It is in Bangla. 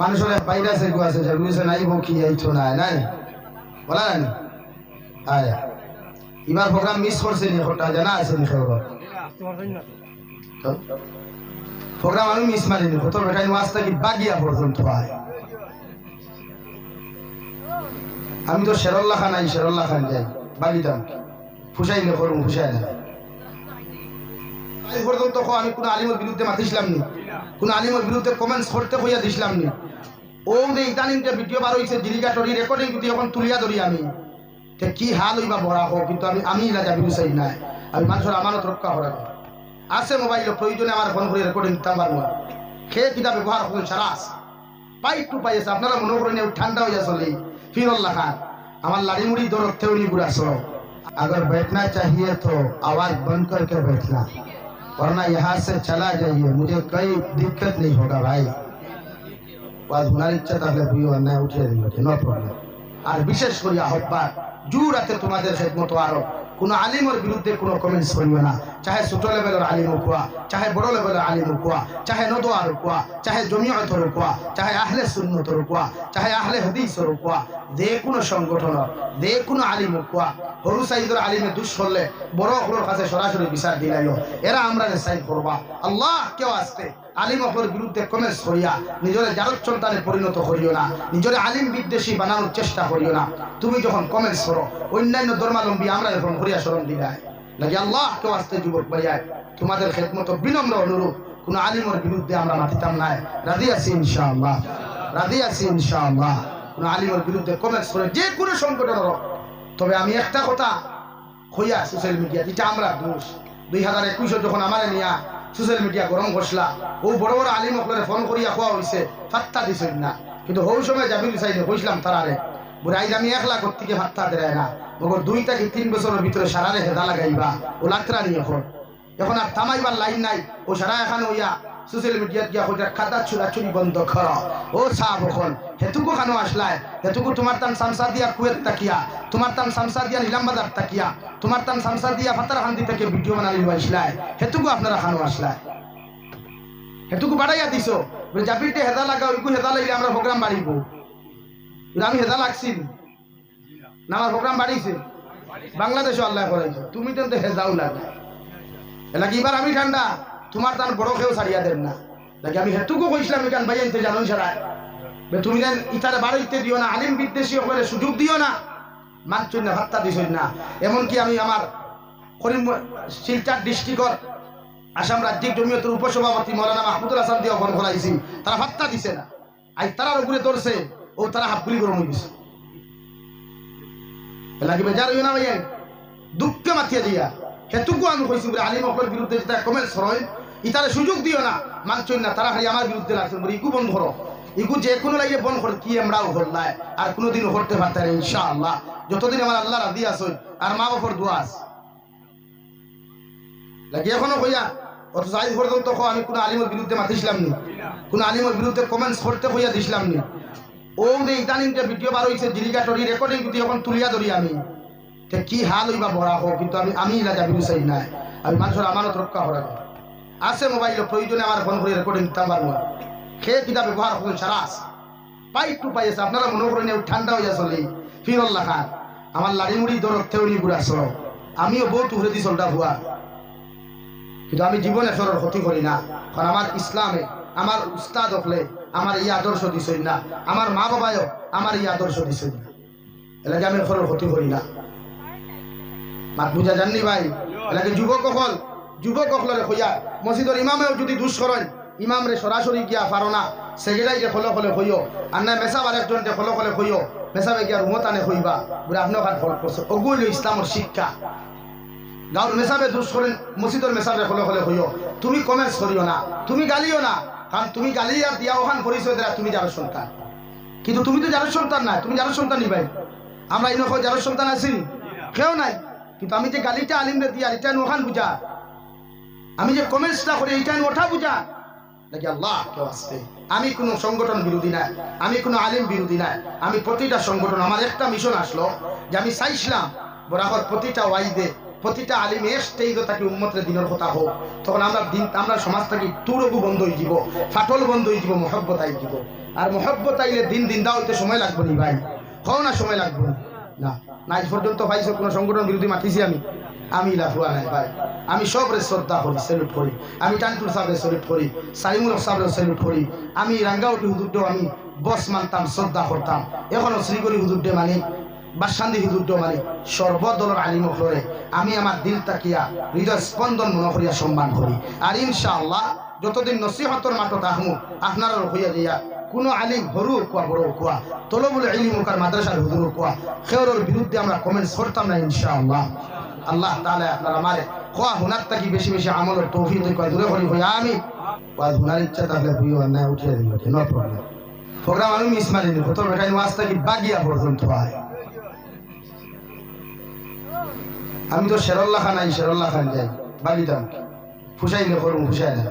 মানুষের বাইরে আছে গো নাই, বউ কি আইছো না, নাই? বলা নাই? আয়া। এবার প্রোগ্রাম মিস করছে নি ওটা জানা আছে নি খবর? প্রোগ্রাম আমি মিস মারিনি কত বেটাই মাস থাকি বাগিয়া পর্যন্ত আয়। আমি তো শেরল্লা খান আই শেরল্লা খান যাই বাগিতাম ফুসাইলে করুন ফুসাই না। পর্যন্ত আমি কোনো আলিমের বিরুদ্ধে মাতিছিলাম নি। কোনো আলিমের বিরুদ্ধে কমেন্টস করতে হইয়া দিছিলাম নি ও যে ইদানিং যে ভিডিও বার হয়েছে জিরিগাটরি রেকর্ডিং কিন্তু এখন তুলিয়া ধরি আমি তে কি হাল হইবা বড়া হোক কিন্তু আমি আমি না যাবি চাই নাই আমি মানুষের আমানত রক্ষা করা আছে মোবাইল প্রয়োজনে আমার ফোন করে রেকর্ডিং দিতে পারবো খেয়ে কিতা ব্যবহার করুন সারা আছে পাই টু পাই আছে আপনারা মনে করেন এও ঠান্ডা হয়ে চলে ফিরল্লা খান আমার लाड़ी मुड़ी दो रखते हुए बुरा सो अगर बैठना चाहिए तो आवाज बंद करके बैठना वरना यहाँ से चला जाइए मुझे कोई दिक्कत नहीं होगा भाई ওয়াজ শোনার ইচ্ছা থাকলে বুঝিও অন্যায় উঠিয়ে দিল নো প্রবলেম আর বিশেষ করে আহ্বান জু রাতে তোমাদের খেদমত আরো কোনো আলিমের বিরুদ্ধে কোনো কমেন্টস করিও না। চাহে ছোট লেভেলের আলিম কোয়া চাহে বড় লেভেলের আলিম কোয়া চাহে নদো আর কোয়া চাহে জমিয়তর কোয়া চাহে আহলে সুন্নতর কোয়া চাহে আহলে হদিসর কোয়া যে কোনো সংগঠন যে কোনো আলিম কোয়া হরু সাইদর আলিমে দুষ করলে বড় কাছে সরাসরি বিচার দিলাইও। এরা আমরা সাইড করবা। আল্লাহ কেউ আসতে আলিম অপর বিরুদ্ধে কমেন্টস করিয়া নিজের জারত সন্তানে পরিণত করিও না, নিজের আলিম বিদ্বেষী বানানোর চেষ্টা করিও না। তুমি যখন কমেন্টস করো অন্যান্য ধর্মালম্বী আমরা যখন করিয়া স্মরণ দিলাই নাকি আল্লাহ কেউ আসতে যুবক ভাইয়ায় তোমাদের খেদমত বিনম্র অনুরোধ কোনো আলিমের বিরুদ্ধে আমরা মাতিতাম নাই। রাজি আছি ইনশাআল্লাহ, রাজি আছি ইনশাআল্লাহ। কোনো আলিমের বিরুদ্ধে কমেন্টস করে যে কোনো সংগঠনের হোক। তবে আমি একটা কথা হইয়া সোশ্যাল মিডিয়া যেটা আমরা দোষ। দুই হাজার একুশে যখন আমার নিয়া সোশ্যাল মিডিয়া গরম করছিলা। ও বড় বড় আলিম অকলে ফোন করিয়া খোয়া হয়েছে ফাত্তা দিছে না। কিন্তু ওই সময় যাবি চাইলে কইছিলাম তারারে বুড়ে আইজ আমি এক লাখ থেকে ফাত্তা দেয় না মগর দুই থেকে তিন বছরের ভিতরে সারারে হেদা লাগাইবা, ও লাত্রা নিয়ে এখন। এখন আর থামাইবার লাইন নাই, ও সারা এখানে হইয়া সোশ্যাল মিডিয়াত গিয়া হইয়া খাতা চুরা চুরি বন্ধ কর। ও সাহ এখন হেতুকো খানো আসলাই হেতুকো তোমার তান সামসা দিয়া কুয়েত তাকিয়া, তোমার তান সামসা দিয়া নিলামবাজার তাকিয়া, তোমার তান সামসা দিয়া ফাতার হান্দি থেকে ভিডিও বানালি আসলাই হেতুকো আপনারা খানো আসলাই হেতুকো বাড়াইয়া দিছো? জাপিতে হেদা লাগা, ওইকু হেদা লাগলে আমরা প্রোগ্রাম বাড়িব। আমি হেদা লাগছি। না, আমার প্রোগ্রাম বাড়িছে। বাংলাদেশে আল্লাহ করাইছে তুমি তো হেদাও লাগে। এলাকি, এবার আমি ঠান্ডা। তোমার তার বড় কেউ ছাড়িয়া দেন না। নাকি আমি হেতুকো কইছিলাম এখান ভাই আনতে জানো সারায়। বে তুমি দেন ইতারে বাড়িতে দিও না, আলিম বিদ্বেষী হলে সুযোগ দিও না। মানছই না ভাত্তা দিছই না। এমনকি আমি আমার করিম শিলচার ডিস্ট্রিক্টর, আসাম রাজ্যিক জমিয়তের উপসভাপতি মৌলানা মাহমুদুল হাসান দিয়ে ফোন করাইছি। তারা ভাত্তা দিছে না। আজ তারার উপরে ধরছে, ও তারা হাফগুলি গরম হয়ে গেছে। এলাকি বেজার হইও না ভাইয়া। দুঃখে মাথিয়া দিয়া। হেতুকু আমি কইছি বলে আলিম অকলের বিরুদ্ধে যেটা কমেন্টস হয় ইতারে সুযোগ দিও না। মানছই না তারা খালি আমার বিরুদ্ধে লাগছে বলে ইকু বন্ধ করো। ইকু যে কোনো লাগে বন্ধ করে, কি আমরাও হল্লায় আর কোনোদিনও করতে পারতে না, ইনশাআল্লাহ। যতদিন আমার আল্লাহ রাদি আসই আর মা বাপর দোয়া আছে। লাগে এখনও কইয়া, অথচ আজ পর্যন্ত আমি কোনো আলিমের বিরুদ্ধে মাতিছিলাম নি। কোনো আলিমের বিরুদ্ধে কমেন্টস করতে কইয়া দিছিলাম নি। ও যে ইদানিং যে ভিডিও বার হয়েছে জিরিগাটরি রেকর্ডিং কিন্তু এখন তুলিয়া ধরি আমি। কি হাল হইবা বড়া হোক কিন্তু আমি আমি না যাবি চাই নাই। আমি মানুষের আমানত রক্ষা করা আছে মোবাইল প্রয়োজনে আমার ফোন করে রেকর্ডিং দিতে পারব খেয়ে কিতা ব্যবহার করুন সারা আছে। পাই টু পাই আছে, আপনারা মনে করেন ঠান্ডা হয়ে চলে। ফিরল্লা খান, আমার লাড়ি মুড়ি দর থেউনি বুড়া সর আমিও বহুত উহরে দি চলটা ভুয়া। কিন্তু আমি জীবনে সরর ক্ষতি করি না। কারণ আমার ইসলামে, আমার উস্তাদ হলে আমার এই আদর্শ দিছই না। আমার মা বাবাও আমার এই আদর্শ দিছই না। এলাকে আমি সরর ক্ষতি করি না। মাত বুঝা জাননি ভাই? এলাকে যুবক অকল। যুবক অকলরে হইয়া মসজিদর ইমামেও যদি দুষ করেন ইমামরে সরাসরি গিয়া পারো না। সেগেলাই যে খলো খলে হইও আর না মেসাব আর একজন যে খলো খলে হইও মেসাবে গিয়া রুমত আনে হইবা বলে আপনার কান ফল করছে অগুইল ইসলামর শিক্ষা। গাঁর মেসাবে দুষ করেন মসজিদর মেসাবে খলে খলে হইও তুমি কমেন্টস করিও না। তুমি গালিও না। কারণ তুমি গালি আর দিয়া ওখান পরিচয় দেয়া তুমি যার সন্তান। কিন্তু তুমি তো যার সন্তান না তুমি যার সন্তান নিবাই। আমরা ইনখ যার সন্তান আছি কেউ নাই। কিন্তু আমি যে গালিটা আলিমরে দিয়া এটা ওখান বুঝা আমি যে কমেন্টসটা করি, এইটা ওঠা বুঝা? নাকি আল্লাহ কেউ আসতে আমি কোনো সংগঠন বিরোধী নাই আমি কোনো আলিম বিরোধী নাই আমি প্রতিটা সংগঠন, আমার একটা মিশন আসলো যে আমি চাইছিলাম বরাবর প্রতিটা ওয়াইদে, প্রতিটা আলিম এসতেই তো তাকে উন্মতের দিনের কথা হোক, তখন আমরা দিন আমরা সমাজ থেকে তুরগু বন্ধ হয়ে যাব, ফাটল বন্ধ হয়ে যাব, মহব্বত আই আর মহব্বত আইলে দিন দিন দা হইতে সময় লাগবে নি ভাই কও না সময় লাগবে না। না। না আজ পর্যন্ত পাইছো, কোনো সংগঠন বিরোধী মাতিছি আমি। আমি লাফুয়া নাই ভাই। আমি সবরে শ্রদ্ধা করি সেলুট করি। আমি টান্টুর সাহেবের সেলুট করি সালিমুল হক সাহেবের সেলুট করি। আমি রাঙ্গাউটি আমি বস মানতাম, শ্রদ্ধা করতাম। এখনও শ্রীগরি হুদুরটে মানি, বাসান্দি হুদুরটো মানে আমি আমার দিল তাকিয়া হৃদয় স্পন্দন মনে করিয়া সম্মান করি। আর ইনশাআল্লাহ যতদিন নসিহতর মাঠত আহমু আপনারা হইয়া দিয়া কোনো আলিম হরু কোয়া বড় কোয়া তলবুল ইলিম ওকার মাদ্রাসার হুজুর কোয়া খেওরের বিরুদ্ধে আমরা কমেন্টস করতাম না ইনশাআল্লাহ। আল্লাহ তাআলা আপনারা আমারে কোয়া হুনার থাকি বেশি বেশি আমলের তৌফিক কয় দূরে করি হইয়া আমি ওয়া হুনার ইচ্ছা থাকলে হইও না উঠিয়ে দিন নো প্রবলেম প্রোগ্রাম আমি মিস মারিনি কত বেটাই ওয়াজ থাকি বাগিয়া পর্যন্ত হয়। আমি তো শেরল্লা খান আই শেরল্লা খান যাই বাগিতাম ফুসাইলে করুন ফুসাই না